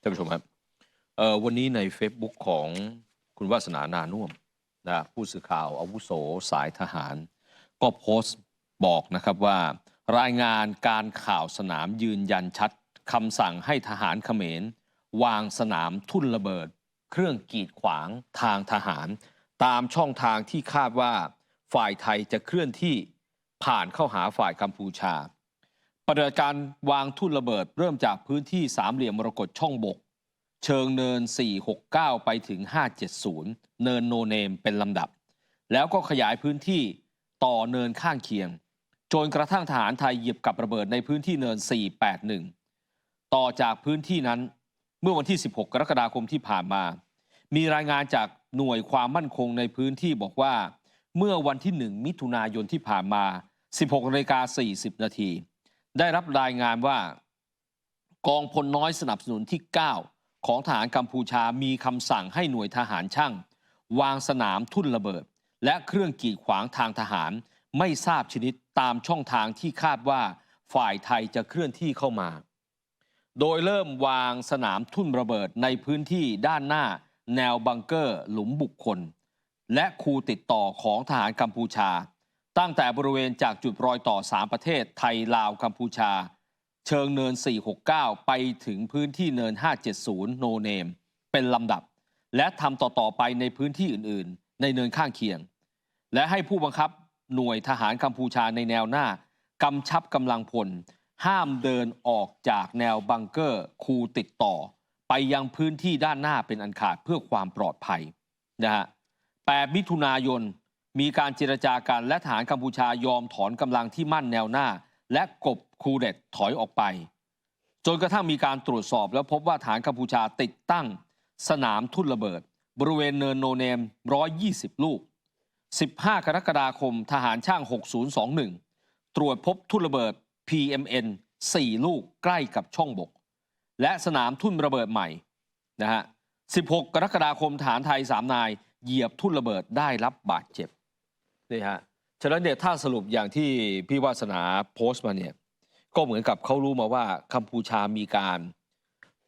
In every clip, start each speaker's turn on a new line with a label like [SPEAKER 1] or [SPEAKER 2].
[SPEAKER 1] ท่านผู้ชมครับวันนี้ใน Facebook ของคุณวาสนานานุ่มนะผู้สื่อข่าวอาวุโสสายทหาร ก็โพสต์บอกนะครับว่ารายงานการข่าวสนามยืนยันชัดคำสั่งให้ทหารเขมร วางสนามทุ่นระเบิด เครื่องกีดขวางทางทหาร ตามช่องทางที่คาดว่าฝ่ายไทยจะเคลื่อนที่ผ่านเข้าหาฝ่ายกัมพูชา ปฏิบัติการวางทุ่นระเบิดเริ่มจากพื้นที่สามเหลี่ยมมรกตช่องบก เชิงเนิน 469 ไปถึง 570 เนินโนเนมเป็นลำดับ แล้วก็ขยายพื้นที่ต่อเนินข้างเคียง จนกระทั่งทหารไทยเหยียบกับระเบิดในพื้นที่เนิน 481 ต่อจากพื้นที่นั้นเมื่อวันที่ 16 กรกฎาคมที่ผ่านมา มีรายงานจากหน่วยความมั่นคงในพื้นที่บอกว่า เมื่อวันที่ 1 มิถุนายนที่ผ่านมา 16นาฬิกา40 นาที ได้รับรายงานว่ากองพลน้อยสนับสนุนที่ 9 ของทหารกัมพูชามีคำสั่งให้หน่วยทหารช่าง วางสนามทุ่นระเบิด และเครื่องกีดขวางทางทหาร ไม่ทราบชนิดตามช่องทางที่คาดว่าฝ่ายไทยจะเคลื่อนที่เข้ามา โดยเริ่มวางสนามทุ่นระเบิดในพื้นที่ด้านหน้า แนวบังเกอร์ หลุมบุคคล และคูติดต่อของทหารกัมพูชา ตั้งแต่บริเวณจากจุดรอยต่อ 3 ประเทศไทยลาวกัมพูชา เชิงเนิน 469 ไปถึงพื้นที่เนิน 570 โนเนม เป็นลำดับ และทำต่อ ๆ ไปในพื้นที่อื่น ๆ ในเนินข้างเคียง และให้ผู้บังคับหน่วยทหารกัมพูชาในแนวหน้ากำชับกำลังพล ห้ามเดินออกจากแนวบังเกอร์คูติดต่อ ไปยังพื้นที่ด้านหน้าเป็นอันขาดเพื่อความปลอดภัยนะฮะ8มิถุนายน มีการเจรจากันและทหารกัมพูชายอมถอนกำลังที่มั่นแนวหน้า และกบคูเด็ดถอยออกไป จนกระทั่งมีการตรวจสอบแล้วพบว่าฐานกัมพูชาติดตั้ง สนามทุ่นระเบิด บริเวณเนินโนเนม 120 ลูก 15 กรกฎาคมทหารช่าง 6021 ตรวจพบทุ่นระเบิด PMN 4 ลูกใกล้กับช่องบก และสนามทุ่นระเบิดใหม่นะฮะ16 กรกฎาคมฐานไทย 3 นาย เหยียบทุ่นระเบิดได้รับบาดเจ็บ นี่ฮะฉะนั้นเนี่ยถ้าสรุปอย่างที่พี่วาสนาโพสต์มาเนี่ยก็เหมือนกับเขารู้มาว่ากัมพูชามีการ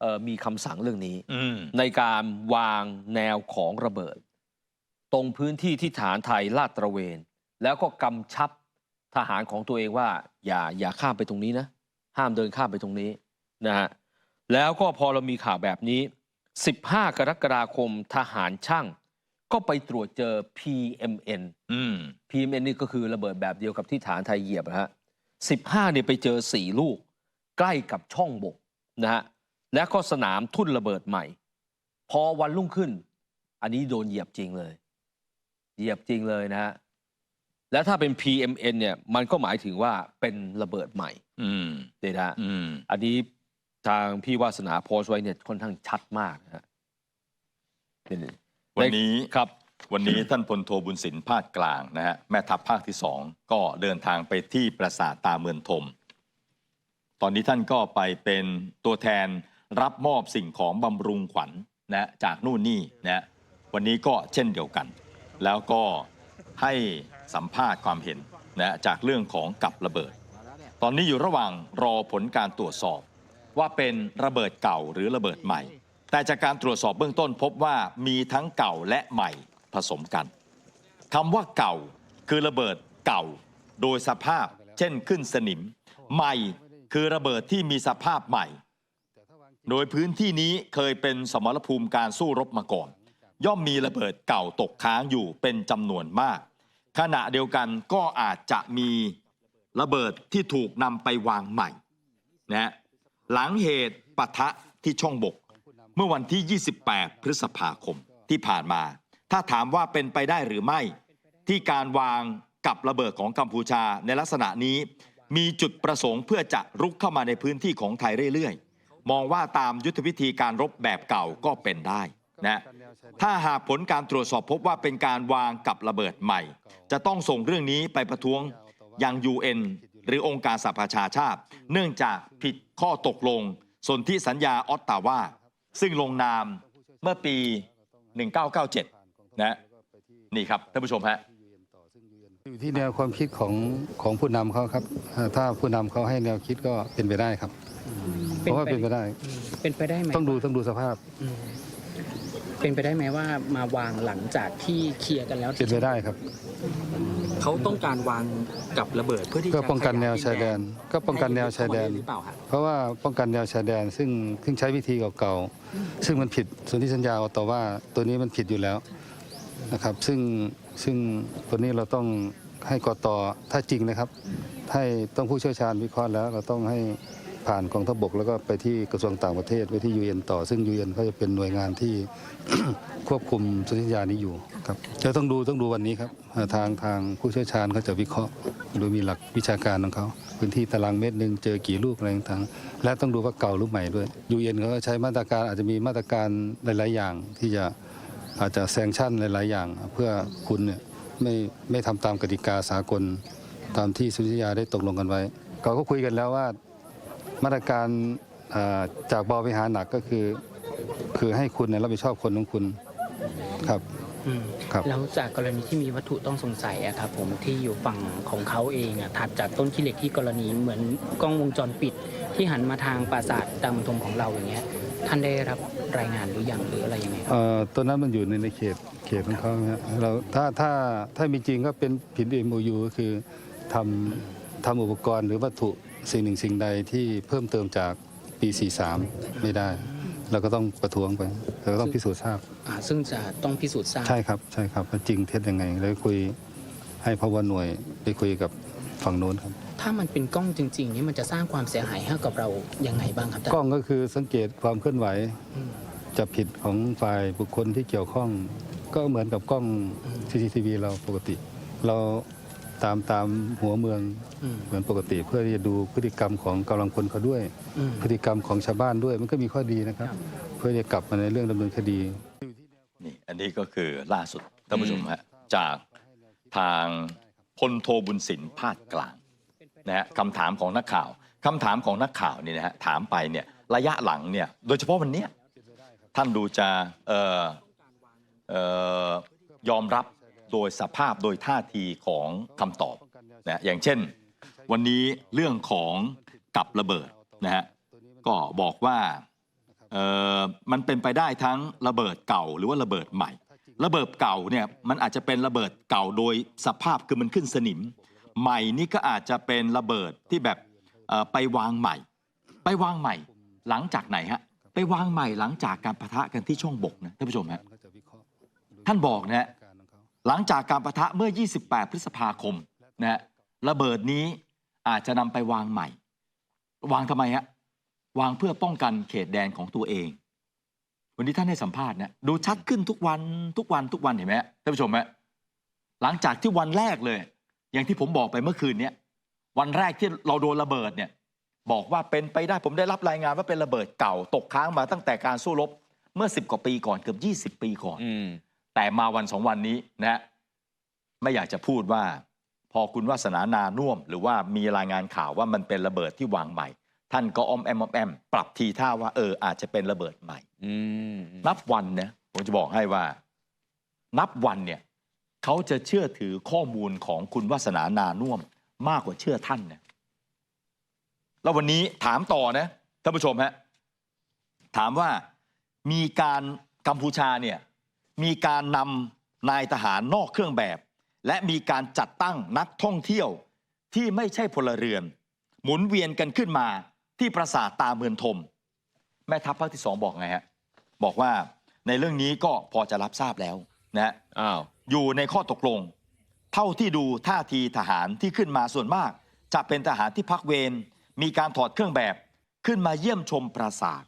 [SPEAKER 1] เอ่อมีคำสั่งเรื่องนี้
[SPEAKER 2] อืม
[SPEAKER 1] ในการวางแนวของระเบิด ตรงพื้นที่ที่ฐานไทยลาดตระเวน แล้วก็กำชับทหารของตัวเองว่า อย่าอย่าข้ามไปตรงนี้นะ ห้ามเดินข้ามไปตรงนี้นะฮะแล้วก็พอเรามีข่าวแบบนี้ 15 กรกฎาคมทหารช่าง ก็ไปตรวจเจอ PMN
[SPEAKER 2] อืม
[SPEAKER 1] PMN นี่ก็คือระเบิดแบบเดียวกับที่ฐานไทยเหยียบนะฮะ15เนี่ยไปเจอ4ลูก ใกล้กับช่องบกนะฮะและก็สนามทุ่นระเบิดใหม่ พอวันรุ่งขึ้น อันนี้โดนเหยียบจริงเลย เหยียบจริงเลยนะฮะและถ้าเป็น PMN เนี่ยมันก็หมายถึงว่าเป็นระเบิดใหม่
[SPEAKER 2] อืม
[SPEAKER 1] เนี่ยนะฮะ
[SPEAKER 2] อืม
[SPEAKER 1] อันนี้ทางพี่วาสนาโพสต์ไว้เนี่ยค่อนข้างชัดมากนะฮะนี่
[SPEAKER 2] วันนี้
[SPEAKER 1] ครับ
[SPEAKER 2] วันนี้ท่านพลโทบุญสินภาคกลางนะฮะแม่ทัพภาคที่สองก็เดินทางไปที่ปราสาทตาเมืองทม ตอนนี้ท่านก็ไปเป็นตัวแทนรับมอบสิ่งของบำรุงขวัญนะจากนู่นนี่นะวันนี้ก็เช่นเดียวกัน แล้วก็ให้สัมภาษณ์ความเห็นนะจากเรื่องของกับระเบิด ตอนนี้อยู่ระหว่างรอผลการตรวจสอบ ว่าเป็นระเบิดเก่าหรือระเบิดใหม่ แต่จากการตรวจสอบเบื้องต้นพบว่ามีทั้งเก่าและใหม่ผสมกันคำว่าเก่าคือระเบิดเก่า โดยสภาพ เช่นขึ้นสนิม ใหม่คือระเบิดที่มีสภาพใหม่ โดยพื้นที่นี้เคยเป็นสมรภูมิการสู้รบมาก่อน ย่อมมีระเบิดเก่าตกค้างอยู่เป็นจำนวนมาก ขณะเดียวกันก็อาจจะมีระเบิดที่ถูกนำไปวางใหม่นะฮะหลังเหตุปะทะที่ช่องบก เมื่อวันที่ 28 พฤษภาคมที่ผ่านมา ถ้าถามว่าเป็นไปได้หรือไม่ ที่การวางกับระเบิดของกัมพูชาในลักษณะนี้ มีจุดประสงค์เพื่อจะรุกเข้ามาในพื้นที่ของไทยเรื่อยๆ มองว่าตามยุทธวิธีการรบแบบเก่าก็เป็นได้นะถ้าหากผลการตรวจสอบพบว่าเป็นการวางกับระเบิดใหม่ จะต้องส่งเรื่องนี้ไปประท้วงยัง UN หรือองค์การสหประชาชาติ เนื่องจากผิดข้อตกลงสนธิสัญญาออตตาวา ซึ่งลงนามเมื่อปี 1997 นะนี่ครับท่านผู้ชมฮะ
[SPEAKER 3] อยู่ที่แนวความคิดของของผู้นำเขาครับเอ่อถ้าผู้นำเขาให้แนวคิดก็เป็นไปได้ครับเพราะว่าเป็นไปได้
[SPEAKER 4] เป็นไปได้ไหม
[SPEAKER 3] ต้องดูต้องดูสภาพ
[SPEAKER 4] อืมเป็นไปได้ไหมว่ามาวางหลังจากที่เคลียร์กันแล้ว
[SPEAKER 3] เป็นไปได้ครับ
[SPEAKER 4] เขาต้องการวางกับระเบิดเพื่อที่
[SPEAKER 3] ก็
[SPEAKER 4] จะ
[SPEAKER 3] ป้องกันแนวชายแดน ก็ป้องกันแนวชายแดน
[SPEAKER 4] หรือเปล่าฮะ
[SPEAKER 3] เพราะว่าป้องกันแนวชายแดน ซึ่งซึ่งใช้วิธีเก่าๆ ซึ่งมันผิดส่วนที่สัญญาต่อว่าตัวนี้มันผิดอยู่แล้วนะครับ ซึ่งซึ่งตัวนี้เราต้องให้กตถ้าจริงนะครับ ให้ต้องผู้เชี่ยวชาญวิเคราะห์แล้ว เราต้องให้ผ่านกองทัพบกแล้วก็ไปที่กระทรวงต่างประเทศไปที่ยูเอ็นต่อ ซึ่งยูเอ็นเขาจะเป็นหน่วยงานที่ ควบคุมสัญญานี้อยู่ครับจะต้องดูต้องดูวันนี้ครับเอ่อทางทางผู้เชี่ยวชาญเขาจะวิเคราะห์โดยมีหลักวิชาการของเขาพื้นที่ตารางเมตรหนึ่งเจอกี่ลูกอะไรต่างๆและต้องดูว่าเก่าหรือใหม่ด้วยยูเอ็นเขาก็ใช้มาตรการอาจจะมีมาตรการหลาย ๆ อย่างที่จะอาจจะแซงชั่นหลาย ๆ อย่าง เพื่อคุณเนี่ยไม่ไม่ทำตามกติกาสากลตามที่สุริยาได้ตกลงกันไว้เราก็คุยกันแล้วว่ามาตรการอ่าจากเบาไปหาหนักก็คือ คือให้คุณเนี่ยรับผิดชอบคนของคุณ ครับ
[SPEAKER 4] อืม
[SPEAKER 3] ครับ
[SPEAKER 4] แล้วจากกรณีที่มีวัตถุต้องสงสัยอะครับผมที่อยู่ฝั่งของเขาเองอะถัดจากต้นขี้เหล็กที่กรณีเหมือนกล้องวงจรปิด ที่หันมาทางปราสาทดำทงของเราอย่างเงี้ย ท่านได้รับรายงานหรือยังหรืออะไรยังไงครับ
[SPEAKER 3] เอ่อตัวนั้นมันอยู่ในในเขตเขตของเขานะเราถ้าถ้าถ้ามีจริงก็เป็นผิด MOU ก็คือทำทำอุปกรณ์หรือวัตถุสิ่งหนึ่งสิ่งใดที่เพิ่มเติมจากปี 43 ไม่ได้ เราก็ต้องประท้วงไปเราก็ต้องพิสูจน์ทราบ
[SPEAKER 4] อ่าซึ่งจะต้องพิสูจน์ทราบ
[SPEAKER 3] ใช่ครับใช่ครับว่าจริงเท็จยังไง แล้วคุยให้พวหน่วยไปคุยกับฝั่งโน้นครับ
[SPEAKER 4] ถ้ามันเป็นกล้องจริง ๆ นี่มันจะสร้างความเสียหายให้กับเรายังไงบ้างครับท่าน
[SPEAKER 3] กล้องก็คือสังเกตความเคลื่อนไหว
[SPEAKER 4] อืม
[SPEAKER 3] จับผิดของฝ่ายบุคคลที่เกี่ยวข้อง ก็เหมือนกับกล้อง CCTV เราปกติ เรา ตามตามหัวเมือง
[SPEAKER 4] อืม
[SPEAKER 3] เหมือนปกติ เพื่อที่จะดูพฤติกรรมของกำลังพลเขาด้วย
[SPEAKER 4] อืม
[SPEAKER 3] พฤติกรรมของชาวบ้านด้วย มันก็มีข้อดีนะครับ
[SPEAKER 4] ครับ
[SPEAKER 3] เพื่อจะกลับมาในเรื่องดำเนินคดี
[SPEAKER 2] นี่อันนี้ก็คือล่าสุดท่านผู้ชมฮะจากทางพลโทบุญสินพาดกลางนะฮะคำถามของนักข่าวคำถามของนักข่าวนี่นะฮะถามไปเนี่ยระยะหลังเนี่ยโดยเฉพาะวันเนี้ยท่านดูจะเอ่อเอ่อยอมรับ โดยสภาพโดยท่าทีของคำตอบนะอย่างเช่น วันนี้เรื่องของกับระเบิดนะฮะก็บอกว่าเออมันเป็นไปได้ทั้งระเบิดเก่าหรือว่าระเบิดใหม่ ระเบิดเก่าเนี่ยมันอาจจะเป็นระเบิดเก่าโดยสภาพคือมันขึ้นสนิม ใหม่นี่ก็อาจจะเป็นระเบิดที่แบบไปวางใหม่ ไปวางใหม่ หลังจากไหนฮะไปวางใหม่หลังจากการปะทะกันที่ช่องบกนะท่านผู้ชมฮะท่านบอกนะฮะ หลังจากการประทะเมื่อ 28 พฤษภาคมนะฮะระเบิดนี้อาจจะนำไปวางใหม่ วางทำไมฮะวางเพื่อป้องกันเขตแดนของตัวเอง วันนี้ท่านให้สัมภาษณ์นะดูชัดขึ้นทุกวันทุกวันทุกวันเห็นไหมฮะท่านผู้ชมฮะหลังจากที่วันแรกเลย อย่างที่ผมบอกไปเมื่อคืนเนี้ยวันแรกที่เราโดนระเบิดเนี่ยบอกว่าเป็นไปได้ผมได้รับรายงานว่าเป็นระเบิดเก่าตกค้างมาตั้งแต่การสู้รบเมื่อ 10 กว่าปีก่อนเกือบ 20 ปีก่อน
[SPEAKER 1] อ
[SPEAKER 2] แต่มาวันสองวันนี้นะฮะไม่อยากจะพูดว่า พอคุณวาสนานาน่วม หรือว่ามีรายงานข่าวว่ามันเป็นระเบิดที่วางใหม่ ท่านก็อ้อมแอมอ้อมแอม ปรับทีท่าว่าเอออาจจะเป็นระเบิดใหม่
[SPEAKER 1] อืม
[SPEAKER 2] นับวันเนี่ยผมจะบอกให้ว่า นับวันเนี่ยเขาจะเชื่อถือข้อมูลของคุณวาสนานาน่วม มากกว่าเชื่อท่านนะแล้ววันนี้ถามต่อนะท่านผู้ชมฮะถามว่ามีการกัมพูชาเนี่ย มีการนำนายทหารนอกเครื่องแบบ และมีการจัดตั้งนักท่องเที่ยวที่ไม่ใช่พลเรือน หมุนเวียนกันขึ้นมาที่ปราสาทตาเมืองทม แม่ทัพภาคที่สองบอกไงฮะบอกว่าในเรื่องนี้ก็พอจะรับทราบแล้วนะฮะ
[SPEAKER 1] อ้าว
[SPEAKER 2] อยู่ในข้อตกลง เท่าที่ดูท่าทีทหารที่ขึ้นมาส่วนมาก จะเป็นทหารที่พักเวรมีการถอดเครื่องแบบขึ้นมาเยี่ยมชมปราสาท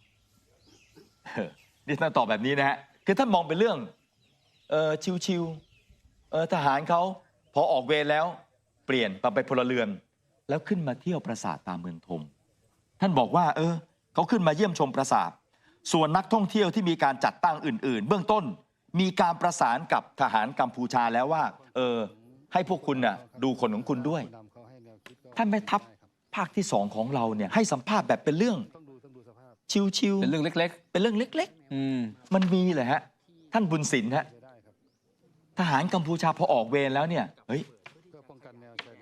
[SPEAKER 2] เออนี่ท่านตอบแบบนี้นะฮะคือท่านมองเป็นเรื่อง เออชิวๆเออทหารเขาพอออกเวรแล้ว เปลี่ยนมาเป็นพลเรือน แล้วขึ้นมาเที่ยวปราสาทตามเมืองทมท่านบอกว่า เออเขาขึ้นมาเยี่ยมชมปราสาทส่วนนักท่องเที่ยวที่มีการจัดตั้งอื่น ๆ เบื้องต้นมีการประสานกับทหารกัมพูชาแล้วว่า เออ ให้พวกคุณน่ะดูคนของคุณด้วย ท่านแม่ทัพภาคที่สองของเราเนี่ยให้สัมภาษณ์แบบเป็นเรื่อง ชิวๆ
[SPEAKER 1] เป็นเรื่องเล็ก
[SPEAKER 2] เป็นเรื่องเล็ก
[SPEAKER 1] ๆอืม
[SPEAKER 2] ๆมันมีเลยฮะ ท่านบุญสินฮะ ทหารกัมพูชาพอออกเวรแล้วเนี่ยเฮ้ย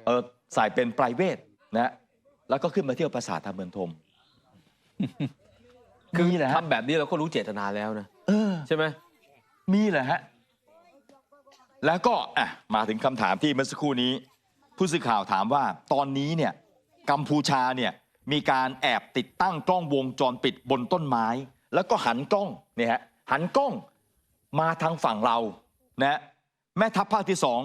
[SPEAKER 2] เออใส่เป็นไพรเวทนะฮะแล้วก็ขึ้นมาเที่ยวปราสาทตามเมืองทม
[SPEAKER 1] คือ
[SPEAKER 2] มีแหละฮะ
[SPEAKER 1] ทำแบบนี้เราก็รู้เจตนาแล้วนะ
[SPEAKER 2] เออ
[SPEAKER 1] ใช่ไหม
[SPEAKER 2] มีเหรอฮะแล้วก็อะมาถึงคำถามที่เมื่อสักครู่นี้ ผู้สื่อข่าวถามว่าตอนนี้เนี่ยกัมพูชาเนี่ยมีการแอบติดตั้งกล้องวงจรปิดบนต้นไม้ แล้วก็หันกล้องเนี่ยฮะหันกล้องมาทางฝั่งเรานะ แม่ทัพภาคที่สอง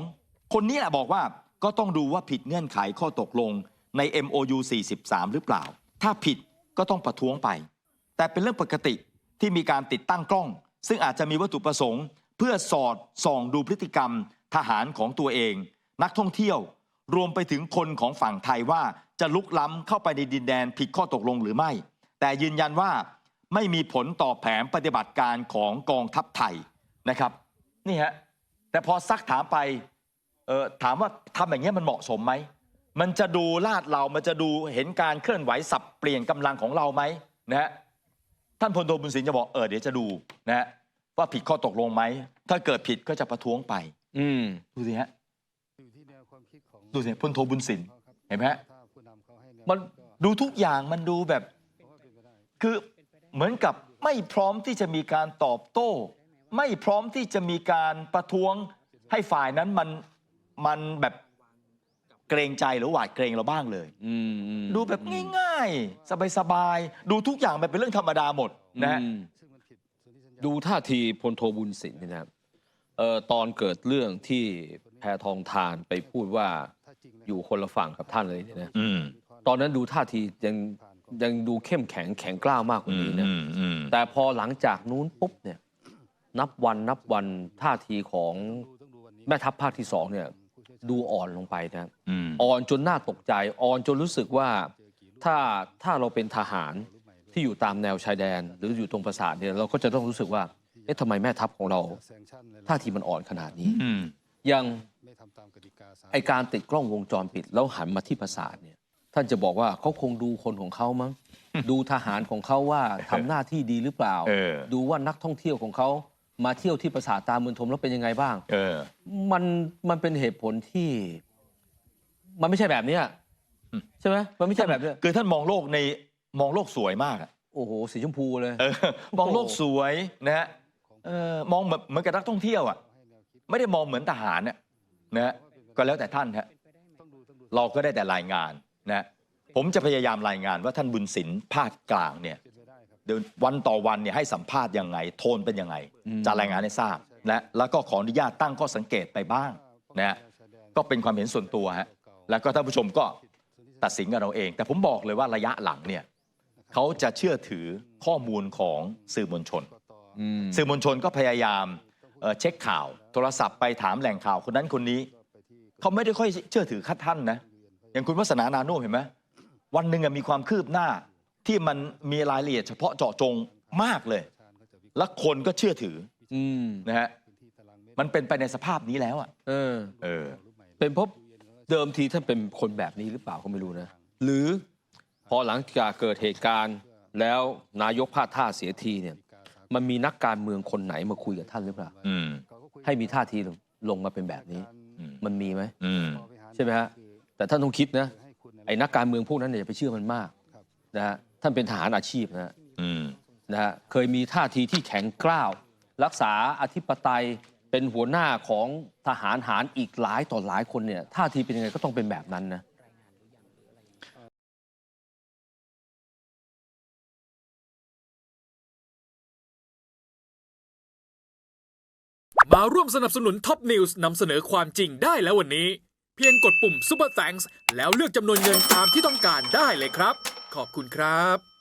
[SPEAKER 2] คนนี้แหละบอกว่าก็ต้องดูว่าผิดเงื่อนไขข้อตกลงใน MOU 43 หรือเปล่า ถ้าผิดก็ต้องประท้วงไป แต่เป็นเรื่องปกติที่มีการติดตั้งกล้อง ซึ่งอาจจะมีวัตถุประสงค์ เพื่อสอดส่องดูพฤติกรรม ทหารของตัวเอง นักท่องเที่ยว รวมไปถึงคนของฝั่งไทยว่าจะลุกล้ำเข้าไปในดินแดนผิดข้อตกลงหรือไม่ แต่ยืนยันว่าไม่มีผลต่อแผนปฏิบัติการของกองทัพไทยนะครับ นี่ฮะ แต่พอซักถามไปเออถามว่าทำอย่างเงี้ยมันเหมาะสมไหมมันจะดูลาดเรา มันจะดูเห็นการเคลื่อนไหวสับเปลี่ยนกำลังของเราไหมนะฮะท่านพลโทบุญสินจะบอกเออเดี๋ยวจะดูนะฮะว่าผิดข้อตกลงไหมถ้าเกิดผิดก็จะประท้วงไป
[SPEAKER 1] อืม
[SPEAKER 2] ดูสิฮะ
[SPEAKER 3] อยู่ที่แนวความคิดของ
[SPEAKER 2] ดูสิพลโทบุญสินเห็นไหมฮะ
[SPEAKER 3] ถ้าผู้นำเขาให้แว
[SPEAKER 2] มัน
[SPEAKER 3] ก็
[SPEAKER 2] ดูทุกอย่างมันดูแบบ
[SPEAKER 3] ผมว่าเป็นไปได้
[SPEAKER 2] คือเหมือนกับไม่พร้อมที่จะมีการตอบโต้ ไม่พร้อมที่จะมีการประท้วงให้ฝ่ายนั้นมันมันแบบเกรงใจหรือหวาดเกรงเราบ้างเลย
[SPEAKER 1] อืมอืม
[SPEAKER 2] ดูแบบง่ายๆ สบายๆ ดูทุกอย่างมันเป็นเรื่องธรรมดาหมดนะฮะ
[SPEAKER 1] อืม
[SPEAKER 3] ซึ่งมันผิดสนธิสัญญา
[SPEAKER 1] ดูท่าทีพลโทบุญสินเนี่ยนะครับเอ่อตอนเกิดเรื่องที่แพทองทานไปพูดว่า
[SPEAKER 3] ถ้าจริงนะ
[SPEAKER 1] อยู่คนละฝั่งกับท่านเลยเนี่ยนะ
[SPEAKER 2] อืม
[SPEAKER 1] ตอนนั้นดูท่าทียังยังดูเข้มแข็งแข็งกล้าวมากกว่า
[SPEAKER 2] อืม
[SPEAKER 1] นี้นะ
[SPEAKER 2] อืมอืม
[SPEAKER 1] แต่พอหลังจากนู้นปุ๊บเนี่ย นับวันนับวันท่าทีของ
[SPEAKER 3] ดูต้องดูวันนี้
[SPEAKER 1] แม่ทัพภาคที่สองเนี่ย
[SPEAKER 3] ผู้เชี่ยวชาญ
[SPEAKER 1] ดูอ่อนลงไปนะครับ
[SPEAKER 2] อืม
[SPEAKER 1] อ่อนจนน่าตกใจอ่อนจนรู้สึกว่าถ้าถ้าเราเป็นทหารที่อยู่ตามแนวชายแดน หรืออยู่ตรงปราสาทเนี่ยเราก็จะต้องรู้สึกว่าเอ๊ะทำไมแม่ทัพของเรา
[SPEAKER 3] แซงชั่นใน
[SPEAKER 1] ท่าทีมันอ่อนขนาดนี้
[SPEAKER 2] อืม
[SPEAKER 1] ยัง
[SPEAKER 3] ไม่ทำตามกติกาสากล
[SPEAKER 1] ไอการติดกล้องวงจรปิดแล้วหันมาที่ปราสาทเนี่ยท่านจะบอกว่าเขาคงดูคนของเขามั้งดูทหารของเขาว่าทำหน้าที่ดีหรือเปล่า
[SPEAKER 2] เออ
[SPEAKER 1] ดูว่านักท่องเที่ยวของเขา มาเที่ยวที่ปราสาทตาเมืองทมแล้วเป็นยังไงบ้าง
[SPEAKER 2] เออ
[SPEAKER 1] มันมันเป็นเหตุผลที่ มันไม่ใช่แบบเนี้ย
[SPEAKER 2] อืม
[SPEAKER 1] ใช่ไหมมันไม่ใช่แบบเนี้ย
[SPEAKER 2] คือท่านมองโลกในมองโลกสวยมากอะ
[SPEAKER 1] โอ้โหสีชมพูเลย
[SPEAKER 2] เออ มองโลกสวยนะฮะเออมองเหมือนเหมือนกับนักท่องเที่ยวอะ ไม่ได้มองเหมือนทหารเนี่ยนะฮะก็แล้วแต่ท่านฮะ
[SPEAKER 3] ต้องดูต้องดู
[SPEAKER 2] เราก็ได้แต่รายงานนะ ผมจะพยายามรายงานว่าท่านบุญสินภาคกลางเนี่ย
[SPEAKER 3] เป็นไปได้ครับ
[SPEAKER 2] เดี๋ยววันต่อวันเนี่ยให้สัมภาษณ์ยังไง โทนเป็นยังไง
[SPEAKER 1] อืม
[SPEAKER 2] จะรายงานให้ทราบนะแล้วก็ขออนุญาตตั้งข้อสังเกตไปบ้างนะฮะก็เป็นความเห็นส่วนตัวฮะแล้วก็ท่านผู้ชมก็ตัดสินกันเราเอง แต่ผมบอกเลยว่าระยะหลังเนี่ยเขาจะเชื่อถือข้อมูลของสื่อมวลชน
[SPEAKER 1] อืม
[SPEAKER 2] สื่อมวลชนก็พยายามเอ่อเช็คข่าว โทรศัพท์ไปถามแหล่งข่าวคนนั้นคนนี้เขาไม่ได้ค่อยเชื่อถือคัดท่านนะอย่างคุณวัฒนานานุ่มเห็นไหมวันหนึ่งอะมีความคืบหน้า ที่มันมีรายละเอียดเฉพาะเจาะจงมากเลย และคนก็เชื่อถือ
[SPEAKER 1] อืม
[SPEAKER 2] นะฮะมันเป็นไปในสภาพนี้แล้วอะ
[SPEAKER 1] เออ
[SPEAKER 2] เออ
[SPEAKER 1] เป็นเพราะเดิมทีท่านเป็นคนแบบนี้หรือเปล่าก็ไม่รู้นะ หรือพอหลังจากเกิดเหตุการณ์แล้วนายกพลาดท่าเสียทีเนี่ย มันมีนักการเมืองคนไหนมาคุยกับท่านหรือเปล่า
[SPEAKER 2] อืม
[SPEAKER 1] ให้มีท่าทีลงลงมาเป็นแบบนี้
[SPEAKER 2] อืม
[SPEAKER 1] มันมีไหม
[SPEAKER 2] อืม
[SPEAKER 1] ใช่ไหมฮะ แต่ท่านต้องคิดนะ ไอ้นักการเมืองพวกนั้นเนี่ยอย่าไปเชื่อมันมากนะฮะ ท่านเป็นทหารอาชีพนะฮะ
[SPEAKER 2] อืม
[SPEAKER 1] นะฮะเคยมีท่าทีที่แข็งกร้าว รักษาอธิปไตยเป็นหัวหน้าของทหารหารอีกหลายต่อหลายคนเนี่ยท่าทีเป็นยังไงก็ต้องเป็นแบบนั้นนะ
[SPEAKER 5] มาร่วมสนับสนุนท็อปนิวส์นำเสนอความจริงได้แล้ววันนี้ เพียงกดปุ่ม Super Thanks แล้วเลือกจำนวนเงินตามที่ต้องการได้เลยครับ ขอบคุณครับ